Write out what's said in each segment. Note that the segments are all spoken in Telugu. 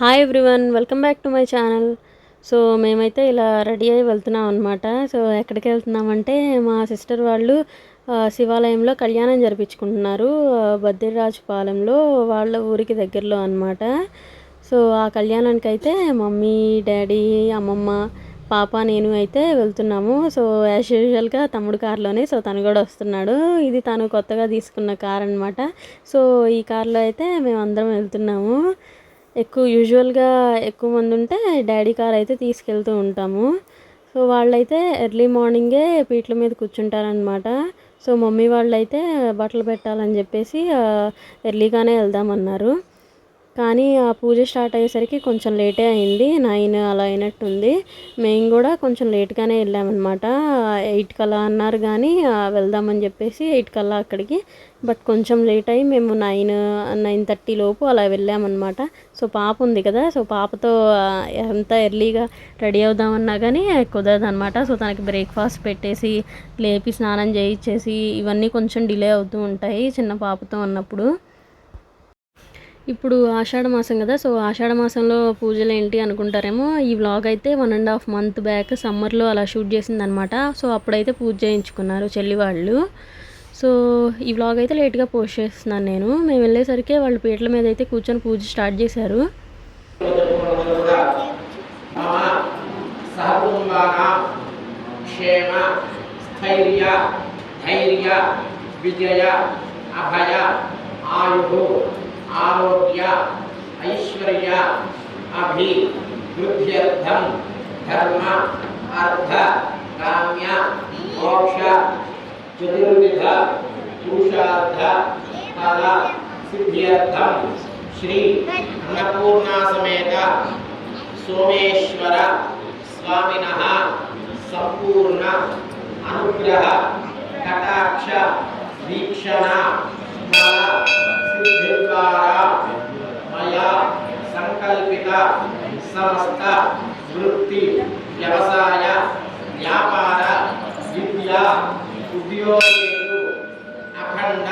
Hi everyone welcome back to my channel so మేమైతే ఇలా రెడీ అయ్యి వెళ్తున్నాం అనమాట సో ఎక్కడికి వెళ్తున్నామంటే మా సిస్టర్ వాళ్ళు శివాలయంలో కళ్యాణం జరిపించుకుంటున్నారు. బద్రిరాజుపాలెంలో వాళ్ళ ఊరికి దగ్గరలో అనమాట సో ఆ కళ్యాణానికి అయితే మమ్మీ డాడీ అమ్మమ్మ పాప నేను అయితే వెళ్తున్నాము. సో యాజ్ యూజువల్గా తమ్ముడు కార్లోనే సో తను కూడా వస్తున్నాడు. ఇది తను కొత్తగా తీసుకున్న కార్ అనమాట సో ఈ కార్లో అయితే మేము అందరం వెళ్తున్నాము. ఎక్కువ యూజువల్గా ఎక్కువ మంది ఉంటే డాడీ కార్ అయితే తీసుకెళ్తూ ఉంటాము. సో వాళ్ళైతే ఎర్లీ మార్నింగే పీట్ల మీద కూర్చుంటారనమాట సో మమ్మీ వాళ్ళైతే బట్టలు పెట్టాలని చెప్పేసి ఎర్లీగానే వెళ్దామన్నారు. కానీ ఆ పూజ స్టార్ట్ అయ్యేసరికి కొంచెం లేటే అయింది. నైన్ అలా అయినట్టుంది. మేము కూడా కొంచెం లేట్గానే వెళ్ళామన్నమాట. ఎయిట్ కల్లా అన్నారు కానీ వెళ్దామని చెప్పేసి ఎయిట్ కల్లా అక్కడికి. బట్ కొంచెం లేట్ అయ్యి మేము నైన్ నైన్ థర్టీ లోపు అలా వెళ్ళామన్నమాట. సో పాప ఉంది కదా. సో పాపతో ఎంత ఎర్లీగా రెడీ అవుదామన్నా కానీ కుదరదనమాట సో తనకి బ్రేక్ఫాస్ట్ పెట్టేసి లేపి స్నానం చేయించేసి ఇవన్నీ కొంచెం డిలే అవుతూ ఉంటాయి చిన్న పాపతో ఉన్నప్పుడు. ఇప్పుడు ఆషాఢ మాసం కదా సో ఆషాఢ మాసంలో పూజలు ఏంటి అనుకుంటారేమో. ఈ వ్లాగ్ అయితే one and half month back సమ్మర్లో అలా షూట్ చేసిందనమాట సో అప్పుడైతే పూజ చేయించుకున్నారు చెల్లి వాళ్ళు. సో ఈ వ్లాగ్ అయితే లేట్గా పోస్ట్ చేస్తున్నాను నేను. మేము వెళ్ళేసరికి వాళ్ళు పీటల మీద అయితే కూర్చొని పూజ స్టార్ట్ చేశారు. క్షేమ స్థైర్య ధైర్య విజయ అభయ ఆయుధ. आरोग्य, ऐश्वर्य, अभि वृद्ध्यर्थम धर्म, अर्थ, काम्य, मोक्ष, चतुर्विध, पुरुषार्थ फल सिद्ध्यर्थम श्री अन्नपूर्णा समेत सोमेश्वर, स्वामिनः संपूर्ण अनुग्रह, कटाक्ष, वीक्षण। సంకల్పిత సమస్త వృత్తి వ్యవసాయ వ్యాపార విద్యా ఉద్యోగేషు అఖండ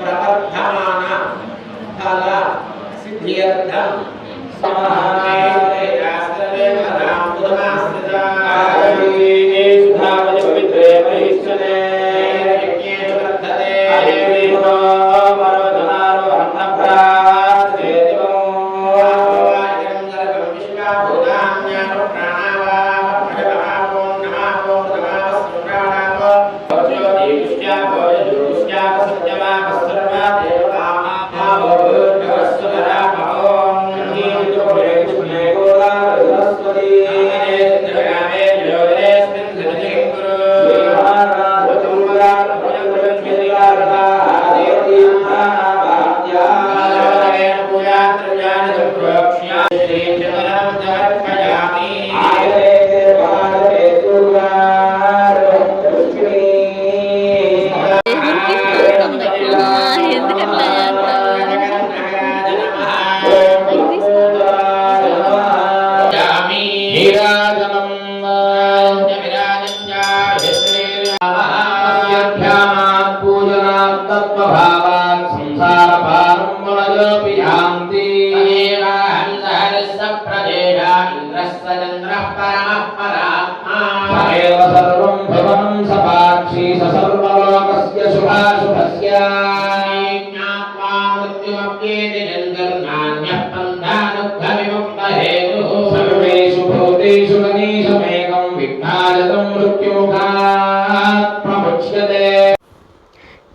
ప్రవర్ధమాన ఫల సిద్ధ్యర్థం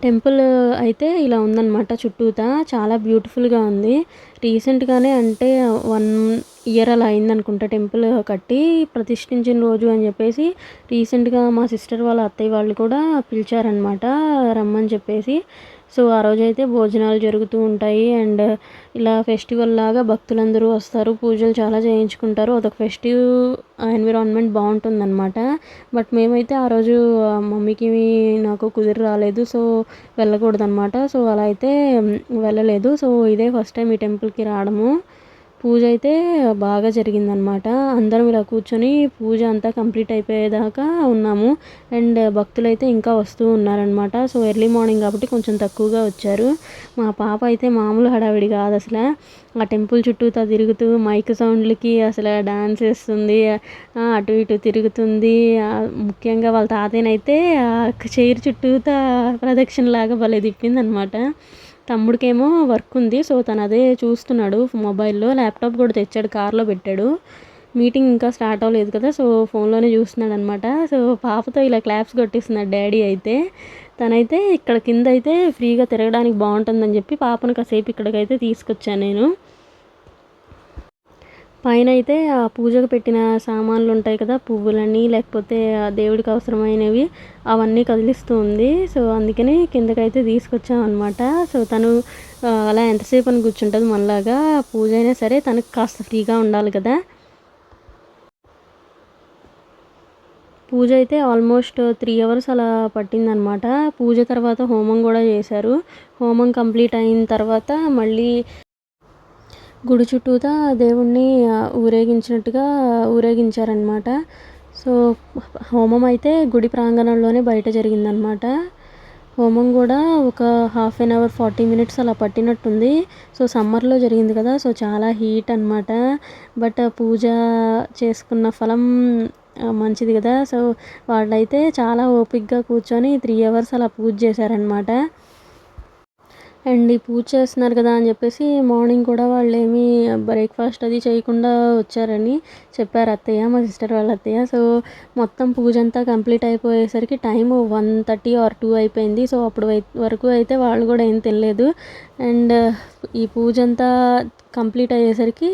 టెంపుల్ అయితే ఇలా ఉందన్నమాట చుట్టూతా చాలా బ్యూటిఫుల్గా ఉంది. రీసెంట్గానే అంటే వన్ ఇయర్ అలా అయిందనుకుంటా టెంపుల్ కట్టి ప్రతిష్ఠించిన రోజు అని చెప్పేసి రీసెంట్గా మా సిస్టర్ వాళ్ళ అత్తయ్య వాళ్ళు కూడా పిలిచారనమాట రమ్మని చెప్పేసి. సో ఆ రోజైతే భోజనాలు జరుగుతూ ఉంటాయి అండ్ ఇలా ఫెస్టివల్ లాగా భక్తులందరూ వస్తారు పూజలు చాలా చేయించుకుంటారు. అదొక ఫెస్టివ్ ఎన్విరాన్మెంట్ బాగుంటుందన్నమాట. బట్ మేమైతే ఆ రోజు మమ్మీకి నాకు కుదిరి రాలేదు సో వెళ్ళకూడదన్నమాట. సో అలా అయితే వెళ్ళలేదు. సో ఇదే ఫస్ట్ టైం ఈ టెంపుల్కి రావడము. పూజ అయితే బాగా జరిగిందనమాట అందరం ఇలా కూర్చొని పూజ అంతా కంప్లీట్ అయిపోయేదాకా ఉన్నాము. అండ్ భక్తులు అయితే ఇంకా వస్తూ ఉన్నారనమాట సో ఎర్లీ మార్నింగ్ కాబట్టి కొంచెం తక్కువగా వచ్చారు. మా పాప అయితే మామూలు హడావిడి కాదు అసలు. ఆ టెంపుల్ చుట్టూతో తిరుగుతూ మైక్ సౌండ్లకి అసలు డాన్స్ వేస్తుంది. అటు ఇటు తిరుగుతుంది. ముఖ్యంగా వాళ్ళ తాతయ్యనైతే ఆ చైర్ చుట్టూతా ప్రదక్షిణ లాగా భలే తిప్పింది అనమాట తమ్ముడికేమో వర్క్ ఉంది. సో తను అదే చూస్తున్నాడు మొబైల్లో. ల్యాప్టాప్ కూడా తెచ్చాడు కార్లో పెట్టాడు. మీటింగ్ ఇంకా స్టార్ట్ అవ్వలేదు కదా సో ఫోన్లోనే చూస్తున్నాడు అనమాట సో పాపతో ఇలా క్లాప్స్ కొట్టిస్తున్నాడు డాడీ అయితే. తనైతే ఇక్కడ కింద అయితే ఫ్రీగా తిరగడానికి బాగుంటుందని చెప్పి పాపను కాసేపు ఇక్కడికైతే తీసుకొచ్చాను నేను. పైన అయితే ఆ పూజకు పెట్టిన సామాన్లు ఉంటాయి కదా పువ్వులని లేకపోతే ఆ దేవుడికి అవసరమైనవి అవన్నీ కదిలిస్తూ ఉంది సో అందుకని కిందకైతే తీసుకొచ్చామన్నమాట. సో తను అలా ఎంతసేపు అని కూర్చుంటుంది మనలాగా. పూజ అయినా సరే తనకు కాస్త ఫ్రీగా ఉండాలి కదా. పూజ అయితే ఆల్మోస్ట్ త్రీ అవర్స్ అలా పట్టిందనమాట పూజ తర్వాత హోమం కూడా చేశారు. హోమం కంప్లీట్ అయిన తర్వాత మళ్ళీ గుడి చుట్టూతా దేవుణ్ణి ఊరేగించినట్టుగా ఊరేగించారనమాట సో హోమం అయితే గుడి ప్రాంగణంలోనే బయట జరిగిందనమాట హోమం కూడా ఒక half an hour forty minutes అలా పట్టినట్టుంది. సో సమ్మర్లో జరిగింది కదా సో చాలా హీట్ అనమాట బట్ పూజ చేసుకున్న ఫలం మంచిది కదా. సో వాళ్ళైతే చాలా ఓపిక్గా కూర్చొని త్రీ అవర్స్ అలా పూజ చేశారనమాట అండ్ ఈ పూజ చేస్తున్నారు కదా అని చెప్పేసి మార్నింగ్ కూడా వాళ్ళు ఏమీ బ్రేక్ఫాస్ట్ అది చేయకుండా వచ్చారని చెప్పారు అత్తయ్య మా సిస్టర్ వాళ్ళ అత్తయ్య. సో మొత్తం పూజ అంతా కంప్లీట్ అయిపోయేసరికి time one thirty or two అయిపోయింది. సో అప్పుడు వరకు అయితే వాళ్ళు కూడా ఏం తినలేదు. అండ్ ఈ పూజ అంతా కంప్లీట్ అయ్యేసరికి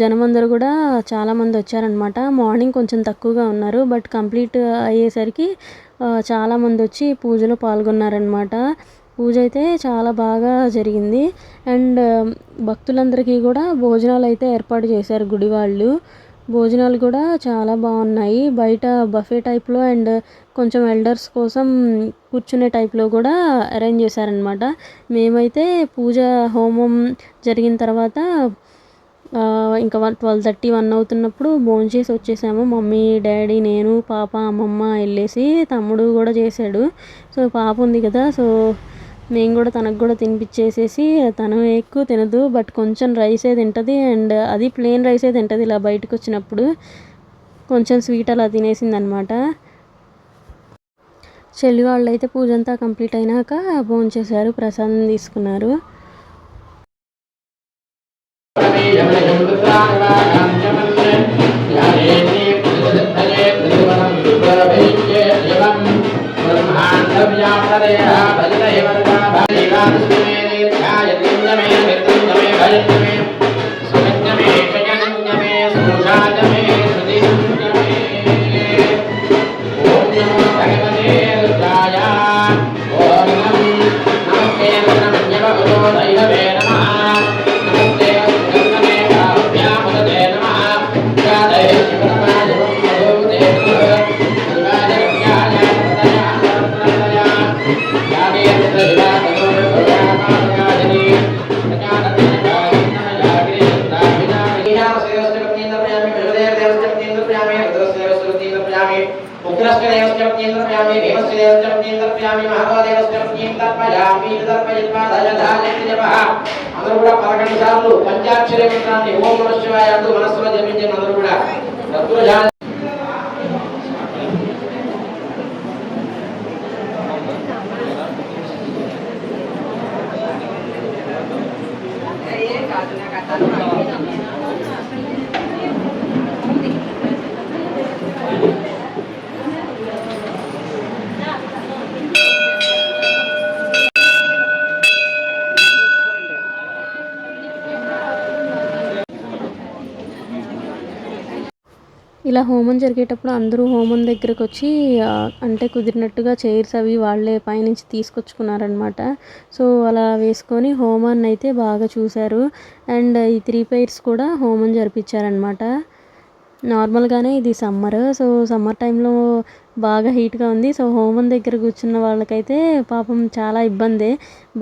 జనం అందరూ కూడా చాలామంది వచ్చారనమాట మార్నింగ్ కొంచెం తక్కువగా ఉన్నారు బట్ కంప్లీట్ అయ్యేసరికి చాలామంది వచ్చి పూజలో పాల్గొన్నారనమాట పూజ అయితే చాలా బాగా జరిగింది. అండ్ భక్తులందరికీ కూడా భోజనాలు అయితే ఏర్పాటు చేశారు గుడి వాళ్ళు భోజనాలు కూడా చాలా బాగున్నాయి. బయట బఫే టైప్లో అండ్ కొంచెం ఎల్డర్స్ కోసం కూర్చునే టైప్లో కూడా అరేంజ్ చేశారనమాట మేమైతే పూజ హోమం జరిగిన తర్వాత ఇంకా వన్ ట్వెల్వ్ థర్టీ వన్ అవుతున్నప్పుడు భోంచేసి వచ్చేసాము. మమ్మీ డాడీ నేను పాప అమ్మమ్మ వెళ్ళేసి తమ్ముడు కూడా చేశాడు. సో పాప ఉంది కదా సో మేము కూడా తనకు కూడా తినిపించేసేసి తను ఎక్కువ తినదు బట్ కొంచెం రైసే తింటుంది అండ్ అది ప్లెయిన్ రైసే తింటుంది ఇలా బయటకు వచ్చినప్పుడు. కొంచెం స్వీట్ అలా తినేసింది అనమాట చెల్లి వాళ్ళు అయితే పూజ అంతా కంప్లీట్ అయినాక భోంచేశారు ప్రసాదం తీసుకున్నారు. una catarata. ఇలా హోమం జరిగేటప్పుడు అందరూ హోమం దగ్గరకు వచ్చి అంటే కుదిరినట్టుగా చైర్స్ అవి వాళ్ళే పైనుంచి తీసుకొచ్చుకున్నారనమాట సో అలా వేసుకొని హోమాన్ని అయితే బాగా చూశారు. అండ్ ఈ త్రీ పైర్స్ కూడా హోమం జరిపించారనమాట నార్మల్గానే ఇది సమ్మర్. సో సమ్మర్ టైంలో బాగా హీట్గా ఉంది. సో హోమం దగ్గర కూర్చున్న వాళ్ళకైతే పాపం చాలా ఇబ్బందే.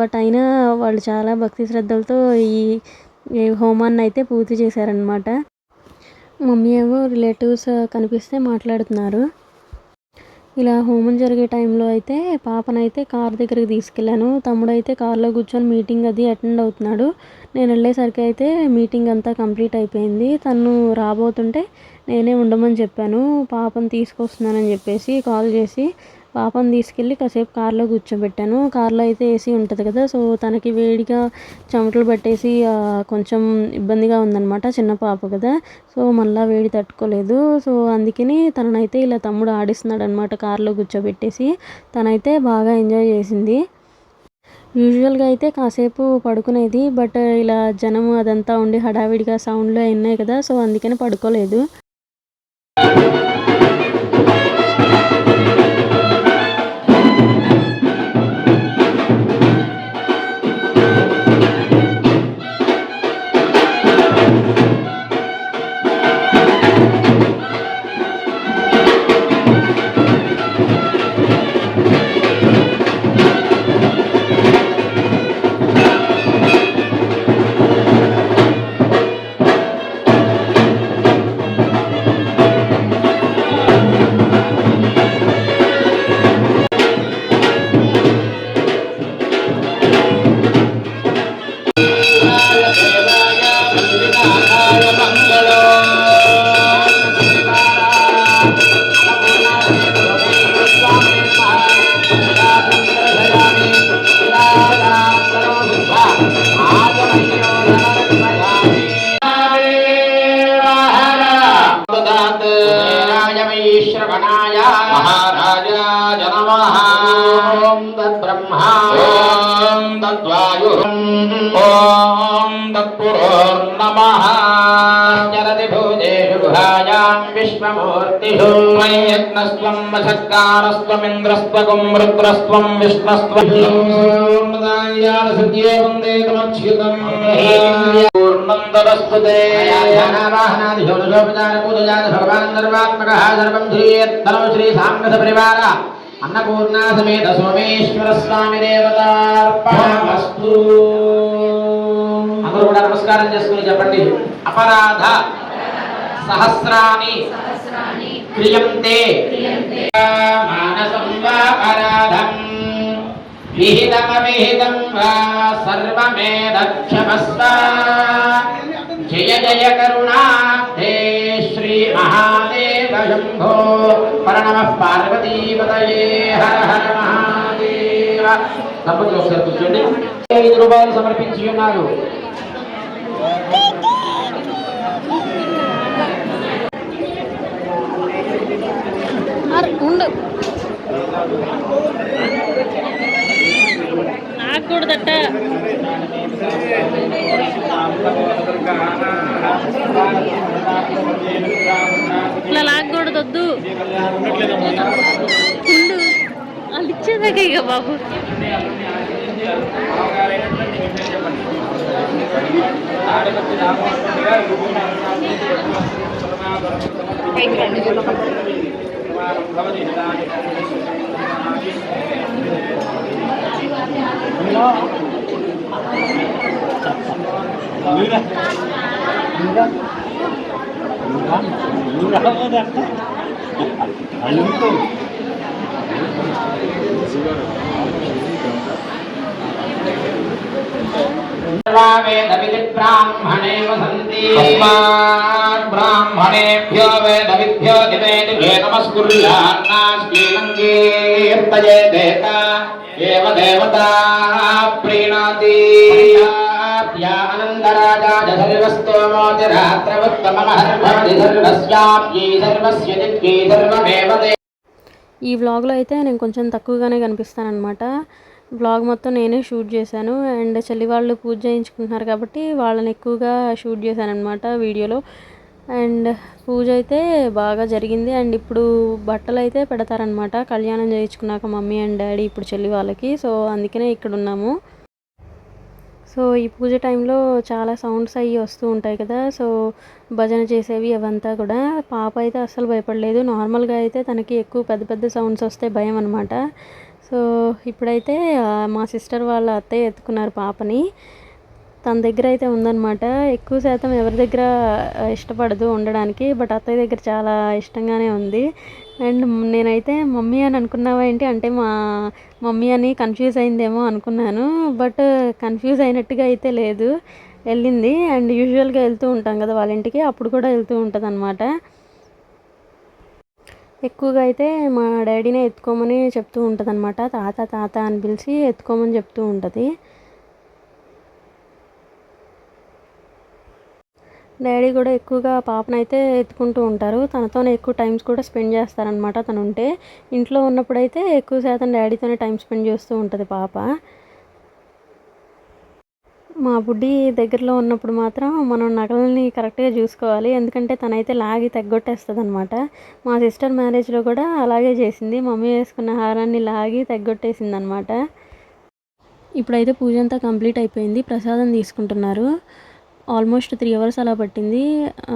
బట్ అయినా వాళ్ళు చాలా భక్తి శ్రద్ధలతో ఈ హోమాన్ని అయితే పూర్తి చేశారనమాట మమ్మీ ఏమో రిలేటివ్స్ కనిపిస్తే మాట్లాడుతున్నారు. ఇలా హోమం జరిగే టైంలో అయితే పాపనైతే కార్ దగ్గరికి తీసుకెళ్ళాను. తమ్ముడైతే కారులో కార్లో కూర్చొని మీటింగ్ అది అటెండ్ అవుతున్నాడు. నేను వెళ్ళేసరికి అయితే మీటింగ్ అంతా కంప్లీట్ అయిపోయింది. తను రాబోతుంటే నేనే ఉండమని చెప్పాను. పాపను తీసుకొస్తున్నానని చెప్పేసి కాల్ చేసి పాపను తీసుకెళ్ళి కాసేపు కార్లో కూర్చోబెట్టాను. కార్లో అయితే ఏసీ ఉంటుంది కదా సో తనకి వేడిగా చెమటలు పట్టేసి కొంచెం ఇబ్బందిగా ఉందన్నమాట చిన్న పాప కదా. సో మళ్ళీ వేడి తట్టుకోలేదు. సో అందుకని తననైతే ఇలా తమ్ముడు ఆడిస్తున్నాడు అనమాట కార్లో కూర్చోబెట్టేసి. తనైతే బాగా ఎంజాయ్ చేసింది. యూజువల్గా అయితే కాసేపు పడుకునేది బట్ ఇలా జనము అదంతా ఉండి హడావిడిగా సౌండ్లు ఉన్నాయి కదా సో అందుకని పడుకోలేదు. శ్రవణాయ మహారాజాయ నమః ఓం తద్బ్రహ్మా ఓం తద్వాయు ఓం తత్పురోర్నమః చరతి భూతేషు గుహాయాం విశ్వమూర్తిషు యజ్ఞస్త్వం వశత్కారస్త్వమింద్రస్త్వగుం రుద్రస్త్వం విష్ణస్త్వం సత్యే వందే తమచ్యుతం శ్రీ సాంగస పరివార అన్నపూర్ణా సమేత సోమేశ్వర స్వామి దేవతార్పణమస్తు అందరూ కూడా నమస్కారం చేసుకుని చెప్పండి. అపరాధ సహస్రాని క్రియంతే. మానసం వా అపరాధం విహితమవిహితం వా సర్వమేదక్షమస్వ జయ జయ కరుణాబ్ధే శ్రీ మహాదేవ శంభో పరణమ పార్వతీపతయే హర హర మహాదేవ దంపతులు ఒకసారి కూర్చోండి. ఐదు రూపాయలు సమర్పించి ఉన్నారు. ఉండు. నాకు ఇట్లా లాక్కూడదు వద్దు ఉండు. వాళ్ళు ఇచ్చేదాకా ఇక బాబు. సర్వావేద విధి Ayo itu. ఈ వ్లాగ్లో అయితే నేను కొంచెం తక్కువగానే కనిపిస్తాను అనమాట వ్లాగ్ మొత్తం నేనే షూట్ చేశాను. అండ్ చెల్లి వాళ్ళు పూజ చేయించుకుంటున్నారు కాబట్టి వాళ్ళని ఎక్కువగా షూట్ చేశాను అనమాట వీడియోలో. అండ్ పూజ అయితే బాగా జరిగింది. అండ్ ఇప్పుడు బట్టలు అయితే పెడతారనమాట కళ్యాణం చేయించుకున్నాక మమ్మీ అండ్ డాడీ ఇప్పుడు చెల్లి వాళ్ళకి. సో అందుకనే ఇక్కడ ఉన్నాము. సో ఈ పూజ టైంలో చాలా సౌండ్స్ అవి వస్తూ ఉంటాయి కదా. సో భజన చేసేవి అవంతా కూడా. పాప అయితే అస్సలు భయపడలేదు. నార్మల్గా అయితే తనకి ఎక్కువ పెద్ద పెద్ద సౌండ్స్ వస్తే భయం అనమాట సో ఇప్పుడైతే మా సిస్టర్ వాళ్ళ అత్తయ్య ఎత్తుకున్నారు పాపని. తన దగ్గర అయితే ఉందన్నమాట. ఎక్కువ శాతం ఎవరి దగ్గర ఇష్టపడదు ఉండడానికి బట్ అత్తయ్య దగ్గర చాలా ఇష్టంగానే ఉంది. అండ్ నేనైతే మమ్మీ అని అనుకున్నావా ఏంటి అంటే మా మమ్మీ అని కన్ఫ్యూజ్ అయిందేమో అనుకున్నాను బట్ కన్ఫ్యూజ్ అయినట్టుగా అయితే లేదు. వెళ్ళింది. అండ్ యూజువల్గా వెళ్తూ ఉంటాం కదా వాళ్ళ ఇంటికి అప్పుడు కూడా వెళ్తూ ఉంటుంది అనమాట ఎక్కువగా అయితే మా డాడీనే ఎత్తుకోమని చెప్తూ ఉంటుంది అనమాట తాత తాత అని పిలిచి ఎత్తుకోమని చెప్తూ ఉంటుంది. డాడీ కూడా ఎక్కువగా పాపనైతే ఎత్తుకుంటూ ఉంటారు. తనతోనే ఎక్కువ టైమ్స్ కూడా స్పెండ్ చేస్తారనమాట తను ఉంటే. ఇంట్లో ఉన్నప్పుడైతే ఎక్కువ శాతం డాడీతోనే టైం స్పెండ్ చేస్తూ ఉంటుంది పాప. మా బుడ్డి దగ్గరలో ఉన్నప్పుడు మాత్రం మనం నగలని కరెక్ట్గా చూసుకోవాలి. ఎందుకంటే తనైతే లాగి తగ్గొట్టేస్తుంది అనమాట మా సిస్టర్ మ్యారేజ్లో కూడా అలాగే చేసింది. మమ్మీ వేసుకున్న హారాన్ని లాగి తగ్గొట్టేసింది అనమాట ఇప్పుడైతే పూజ అంతా కంప్లీట్ అయిపోయింది. ప్రసాదం తీసుకుంటున్నారు. ఆల్మోస్ట్ త్రీ అవర్స్ అలా పట్టింది. ఆ,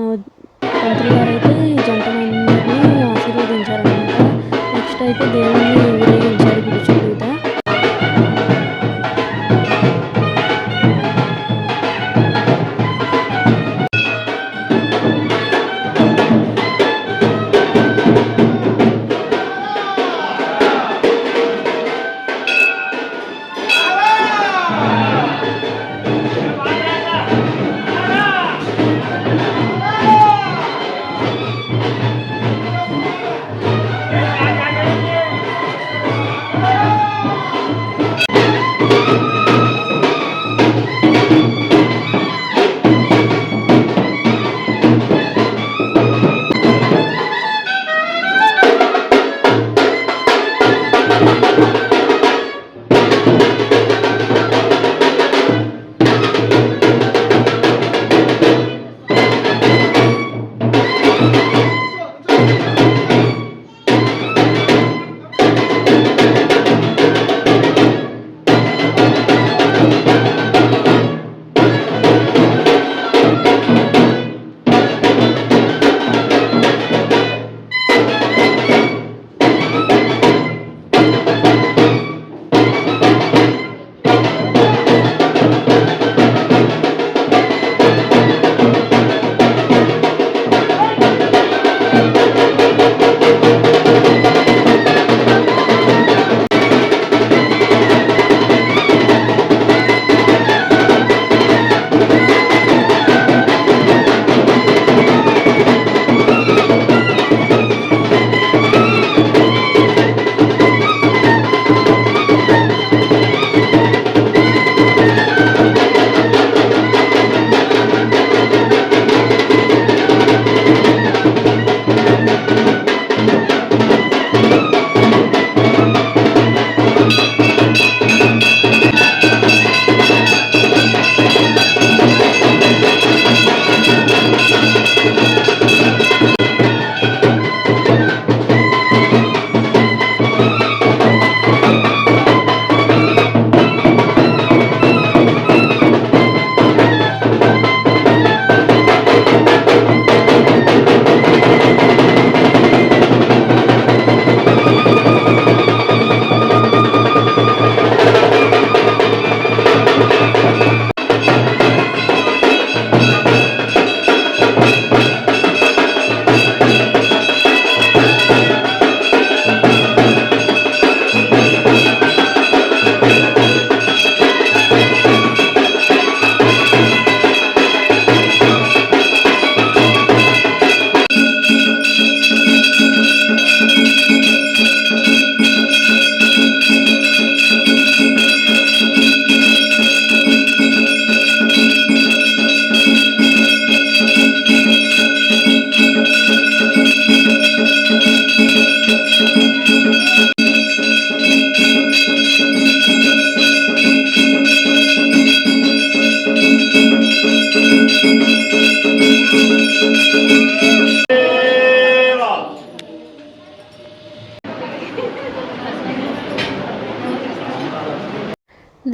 గారు అయితే ఈ జంటలందరినీ ఆశీర్వదించారనమాట నెక్స్ట్ అయితే దేవుణ్ణి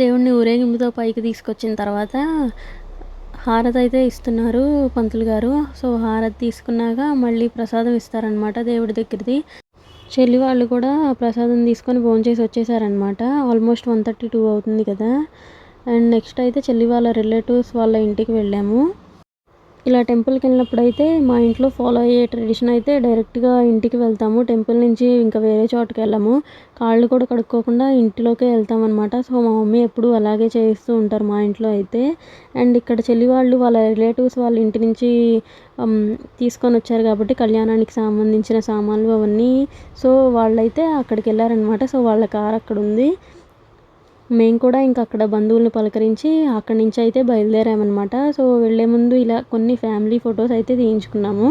దేవుణ్ణి ఊరేగింపుతో పైకి తీసుకొచ్చిన తర్వాత హారతి అయితే ఇస్తున్నారు పంతులు గారు. సో హారతి తీసుకున్నాక మళ్ళీ ప్రసాదం ఇస్తారనమాట దేవుడి దగ్గరది. చెల్లి వాళ్ళు కూడా ప్రసాదం తీసుకొని భోంచేసి వచ్చేసారనమాట ఆల్మోస్ట్ వన్ థర్టీ టూ అవుతుంది కదా. అండ్ నెక్స్ట్ అయితే చెల్లి వాళ్ళ రిలేటివ్స్ వాళ్ళ ఇంటికి వెళ్ళాము. ఇలా టెంపుల్కి వెళ్ళినప్పుడు అయితే మా ఇంట్లో ఫాలో అయ్యే ట్రెడిషన్ అయితే డైరెక్ట్గా ఇంటికి వెళ్తాము. టెంపుల్ నుంచి ఇంకా వేరే చోటుకి వెళ్ళము. కాళ్ళు కూడా కడుక్కోకుండా ఇంటిలోకే వెళ్తాం అనమాట సో మా మమ్మీ ఎప్పుడు అలాగే చేస్తూ ఉంటారు మా ఇంట్లో అయితే. అండ్ ఇక్కడ చెల్లి వాళ్ళు వాళ్ళ రిలేటివ్స్ వాళ్ళ ఇంటి నుంచి తీసుకొని వచ్చారు కాబట్టి కళ్యాణానికి సంబంధించిన సామాన్లు అవన్నీ. సో వాళ్ళైతే అక్కడికి వెళ్ళారనమాట సో వాళ్ళ కార్ అక్కడ ఉంది. మేము కూడా ఇంకా అక్కడ బంధువులను పలకరించి అక్కడి నుంచి అయితే బయలుదేరామన్నమాట. సో వెళ్ళే ముందు ఇలా కొన్ని ఫ్యామిలీ ఫొటోస్ అయితే తీయించుకున్నాము.